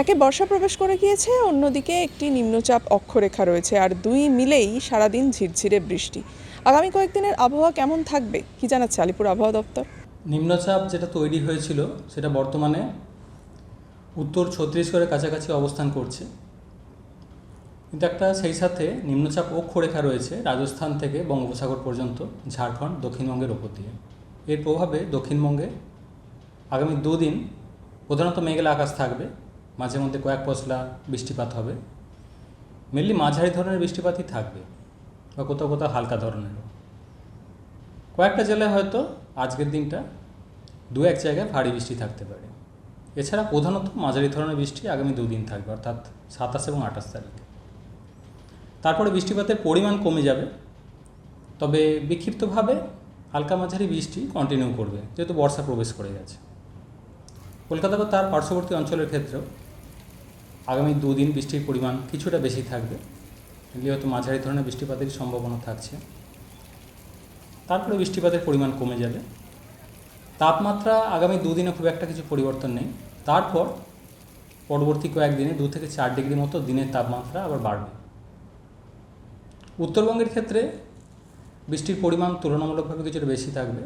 একে বর্ষা প্রবেশ করে গিয়েছে, অন্যদিকে একটি নিম্নচাপ অক্ষরেখা রয়েছে, আর দুই মিলেই সারাদিন ঝিরঝিরে বৃষ্টি। আগামী কয়েকদিনের আবহাওয়া কেমন থাকবে, কি জানাচ্ছে আলিপুর আবহাওয়া দপ্তর? নিম্নচাপ যেটা তৈরি হয়েছিল, সেটা বর্তমানে উত্তর ছত্তিশগড়ের কাছাকাছি অবস্থান করছে। কিন্তু একটা সেই সাথে নিম্নচাপ অক্ষরেখা রয়েছে, রাজস্থান থেকে বঙ্গোপসাগর পর্যন্ত, ঝাড়খণ্ড, দক্ষিণবঙ্গের ওপর দিয়ে। এর প্রভাবে দক্ষিণবঙ্গে আগামী দুদিন প্রধানত মেঘলা আকাশ থাকবে মাঝে মধ্যে কয়েক পশলা বৃষ্টিপাত হবে। মেনলি মাঝারি ধরনের বৃষ্টিপাতই থাকবে, বা কোথাও কোথাও হালকা ধরনেরও। কয়েকটা জেলায় হয়তো আজকের দিনটা দু এক জায়গায় ভারী বৃষ্টি থাকতে পারে। এছাড়া প্রধানত মাঝারি ধরনের বৃষ্টি আগামী দুদিন থাকবে, অর্থাৎ সাতাশ এবং আঠাশ তারিখ। তারপরে বৃষ্টিপাতের পরিমাণ কমে যাবে, তবে বিক্ষিপ্তভাবে হালকা মাঝারি বৃষ্টি কন্টিনিউ করবে, যেহেতু বর্ষা প্রবেশ করে গেছে। কলকাতা বা তার পার্শ্ববর্তী অঞ্চলের ক্ষেত্রেও আগামী দুদিন বৃষ্টির পরিমাণ কিছুটা বেশি থাকবে। এগুলি হয়তো মাঝারি ধরনের বৃষ্টিপাতের সম্ভাবনা থাকছে। তারপরে বৃষ্টিপাতের পরিমাণ কমে যাবে। তাপমাত্রা আগামী দুদিনে খুব একটা কিছু পরিবর্তন নেই। তারপর পরবর্তী কয়েকদিনে দু থেকে চার ডিগ্রি মতো দিনের তাপমাত্রা আবার বাড়বে। উত্তরবঙ্গের ক্ষেত্রে বৃষ্টির পরিমাণ তুলনামূলকভাবে কিছুটা বেশি থাকবে।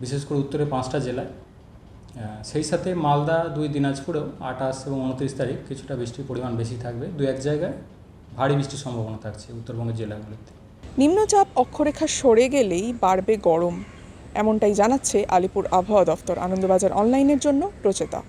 বিশেষ করে উত্তরে পাঁচটা জেলায়। সেই সাথে মালদা দুই দিনাজপুরেও আঠাশ এবং উনত্রিশ তারিখ কিছুটা বৃষ্টির পরিমাণ বেশি থাকবে। দু এক জায়গায় ভারী বৃষ্টির সম্ভাবনা থাকছে উত্তরবঙ্গের জেলাগুলিতে। নিম্নচাপ অক্ষরেখা সরে গেলেই বাড়বে গরম। এমনটাই জানাচ্ছে আলিপুর আবহাওয়া দফতর আনন্দবাজার অনলাইনের জন্য প্রচেতা